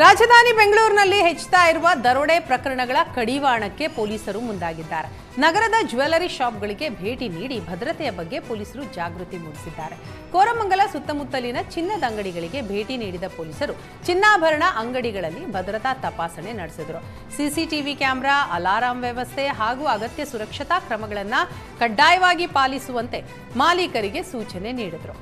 ರಾಜಧಾನಿ ಬೆಂಗಳೂರಿನಲ್ಲಿ ಹೆಚ್ಚುತ್ತಾ ಇರುವ ದರೋಡೆ ಪ್ರಕರಣಗಳ ಕಡಿವಾಣಕ್ಕೆ ಪೊಲೀಸರು ಮುಂದಾಗಿದ್ದಾರೆ. ನಗರದ ಜ್ಯುವೆಲರಿ ಶಾಪ್ಗಳಿಗೆ ಭೇಟಿ ನೀಡಿ ಭದ್ರತೆಯ ಬಗ್ಗೆ ಪೊಲೀಸರು ಜಾಗೃತಿ ಮೂಡಿಸಿದ್ದಾರೆ. ಕೋರಮಂಗಲ ಸುತ್ತಮುತ್ತಲಿನ ಚಿನ್ನದ ಅಂಗಡಿಗಳಿಗೆ ಭೇಟಿ ನೀಡಿದ ಪೊಲೀಸರು ಚಿನ್ನಾಭರಣ ಅಂಗಡಿಗಳಲ್ಲಿ ಭದ್ರತಾ ತಪಾಸಣೆ ನಡೆಸಿದರು. ಸಿಸಿಟಿವಿ ಕ್ಯಾಮೆರಾ, ಅಲಾರಾಂ ವ್ಯವಸ್ಥೆ ಹಾಗೂ ಅಗತ್ಯ ಸುರಕ್ಷತಾ ಕ್ರಮಗಳನ್ನು ಕಡ್ಡಾಯವಾಗಿ ಪಾಲಿಸುವಂತೆ ಮಾಲೀಕರಿಗೆ ಸೂಚನೆ ನೀಡಿದರು.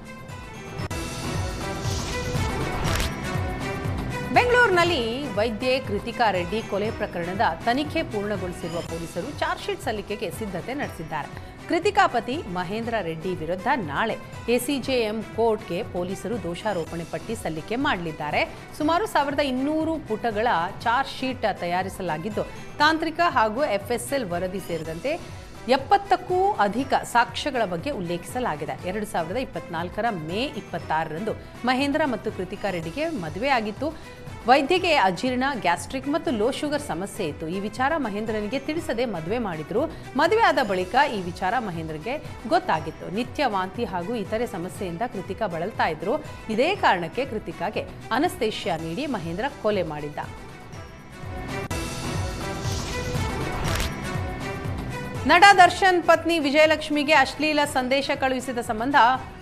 ಬೆಂಗಳೂರಿನಲ್ಲಿ ವೈದ್ಯೆ ಕೃತಿಕಾ ರೆಡ್ಡಿ ಕೊಲೆ ಪ್ರಕರಣದ ತನಿಖೆ ಪೂರ್ಣಗೊಳಿಸಿರುವ ಪೊಲೀಸರು ಚಾರ್ಜ್ ಶೀಟ್ ಸಲ್ಲಿಕೆಗೆ ಸಿದ್ಧತೆ ನಡೆಸಿದ್ದಾರೆ. ಕೃತಿಕಾ ಪತಿ ಮಹೇಂದ್ರ ರೆಡ್ಡಿ ವಿರುದ್ಧ ನಾಳೆ ಎಸಿಜೆಎಂ ಕೋರ್ಟ್ಗೆ ಪೊಲೀಸರು ದೋಷಾರೋಪಣೆ ಪಟ್ಟಿ ಸಲ್ಲಿಕೆ ಮಾಡಲಿದ್ದಾರೆ. ಸುಮಾರು ಸಾವಿರದ ಇನ್ನೂರು ಪುಟಗಳ ಚಾರ್ಜ್ ಶೀಟ್ ತಯಾರಿಸಲಾಗಿದ್ದು, ತಾಂತ್ರಿಕ ಹಾಗೂ ಎಫ್ಎಸ್ಎಲ್ ವರದಿ ಸೇರಿದಂತೆ ಎಪ್ಪತ್ತಕ್ಕೂ ಅಧಿಕ ಸಾಕ್ಷ್ಯಗಳ ಬಗ್ಗೆ ಉಲ್ಲೇಖಿಸಲಾಗಿದೆ. ಎರಡು ಸಾವಿರದ ಇಪ್ಪತ್ನಾಲ್ಕರ ಮೇ ಇಪ್ಪತ್ತಾರರಂದು ಮಹೇಂದ್ರ ಮತ್ತು ಕೃತಿಕಾ ರೆಡ್ಡಿಗೆ ಮದುವೆಯಾಗಿತ್ತು ವೈದ್ಯಕೀಯ ಅಜೀರ್ಣ, ಗ್ಯಾಸ್ಟ್ರಿಕ್ ಮತ್ತು ಲೋ ಶುಗರ್ ಸಮಸ್ಯೆ ಇತ್ತು. ಈ ವಿಚಾರ ಮಹೇಂದ್ರನಿಗೆ ತಿಳಿಸದೆ ಮದುವೆ ಮಾಡಿದ್ರು. ಮದುವೆ ಆದ ಬಳಿಕ ಈ ವಿಚಾರ ಮಹೇಂದ್ರಗೆ ಗೊತ್ತಾಗಿತ್ತು. ನಿತ್ಯ ವಾಂತಿ ಹಾಗೂ ಇತರೆ ಸಮಸ್ಯೆಯಿಂದ ಕೃತಿಕಾ ಬಳಲ್ತಾ ಇದ್ರು. ಇದೇ ಕಾರಣಕ್ಕೆ ಕೃತಿಕಾಗೆ ಅನಸ್ತೇಷ್ಯಾ ನೀಡಿ ಮಹೇಂದ್ರ ಕೊಲೆ ಮಾಡಿದ್ದ. ನಟ ದರ್ಶನ್ ಪತ್ನಿ ವಿಜಯಲಕ್ಷ್ಮಿಗೆ ಅಶ್ಲೀಲ ಸಂದೇಶ ಕಳುಹಿಸಿದ ಸಂಬಂಧ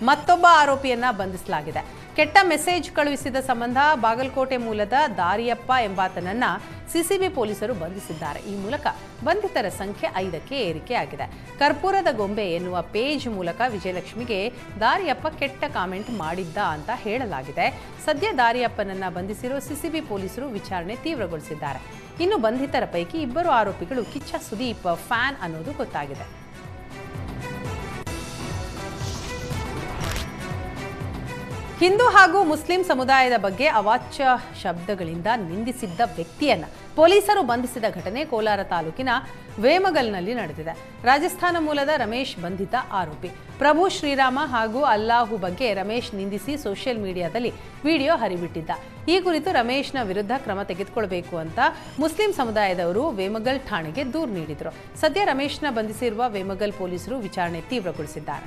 ಮತ್ತೊಬ್ಬ ಆರೋಪಿಯನ್ನ ಬಂಧಿಸಲಾಗಿದೆ. ಕೆಟ್ಟ ಮೆಸೇಜ್ ಕಳುಹಿಸಿದ ಸಂಬಂಧ ಬಾಗಲಕೋಟೆ ಮೂಲದ ದಾರಿಯಪ್ಪ ಎಂಬಾತನನ್ನ ಸಿಸಿಬಿ ಪೊಲೀಸರು ಬಂಧಿಸಿದ್ದಾರೆ. ಈ ಮೂಲಕ ಬಂಧಿತರ ಸಂಖ್ಯೆ ಐದಕ್ಕೆ ಏರಿಕೆಯಾಗಿದೆ. ಕರ್ಪೂರದ ಗೊಂಬೆ ಎನ್ನುವ ಪೇಜ್ ಮೂಲಕ ವಿಜಯಲಕ್ಷ್ಮಿಗೆ ದಾರಿಯಪ್ಪ ಕೆಟ್ಟ ಕಾಮೆಂಟ್ ಮಾಡಿದ್ದ ಅಂತ ಹೇಳಲಾಗಿದೆ. ಸದ್ಯ ದಾರಿಯಪ್ಪನನ್ನ ಬಂಧಿಸಿರುವ ಸಿಸಿಬಿ ಪೊಲೀಸರು ವಿಚಾರಣೆ ತೀವ್ರಗೊಳಿಸಿದ್ದಾರೆ. ಇನ್ನು ಬಂಧಿತರ ಪೈಕಿ ಇಬ್ಬರು ಆರೋಪಿಗಳು ಕಿಚ್ಚ ಸುದೀಪ್ ಫ್ಯಾನ್ ಅನ್ನೋದು ಗೊತ್ತಾಗಿದೆ. ಹಿಂದೂ ಹಾಗೂ ಮುಸ್ಲಿಂ ಸಮುದಾಯದ ಬಗ್ಗೆ ಅವಾಚ್ಯ ಶಬ್ದಗಳಿಂದ ನಿಂದಿಸಿದ್ದ ವ್ಯಕ್ತಿಯನ್ನ ಪೊಲೀಸರು ಬಂಧಿಸಿದ ಘಟನೆ ಕೋಲಾರ ತಾಲೂಕಿನ ವೇಮಗಲ್ನಲ್ಲಿ ನಡೆದಿದೆ. ರಾಜಸ್ಥಾನ ಮೂಲದ ರಮೇಶ್ ಬಂಧಿತ ಆರೋಪಿ. ಪ್ರಭು ಶ್ರೀರಾಮ ಹಾಗೂ ಅಲ್ಲಾಹು ಬಗ್ಗೆ ರಮೇಶ್ ನಿಂದಿಸಿ ಸೋಷಿಯಲ್ ಮೀಡಿಯಾದಲ್ಲಿ ವಿಡಿಯೋ ಹರಿಬಿಟ್ಟಿದ್ದ. ಈ ಕುರಿತು ರಮೇಶ್ನ ವಿರುದ್ಧ ಕ್ರಮ ತೆಗೆದುಕೊಳ್ಳಬೇಕು ಅಂತ ಮುಸ್ಲಿಂ ಸಮುದಾಯದವರು ವೇಮಗಲ್ ಠಾಣೆಗೆ ದೂರು ನೀಡಿದರು. ಸದ್ಯ ರಮೇಶ್ನ ಬಂಧಿಸಿರುವ ವೇಮಗಲ್ ಪೊಲೀಸರು ವಿಚಾರಣೆ ತೀವ್ರಗೊಳಿಸಿದ್ದಾರೆ.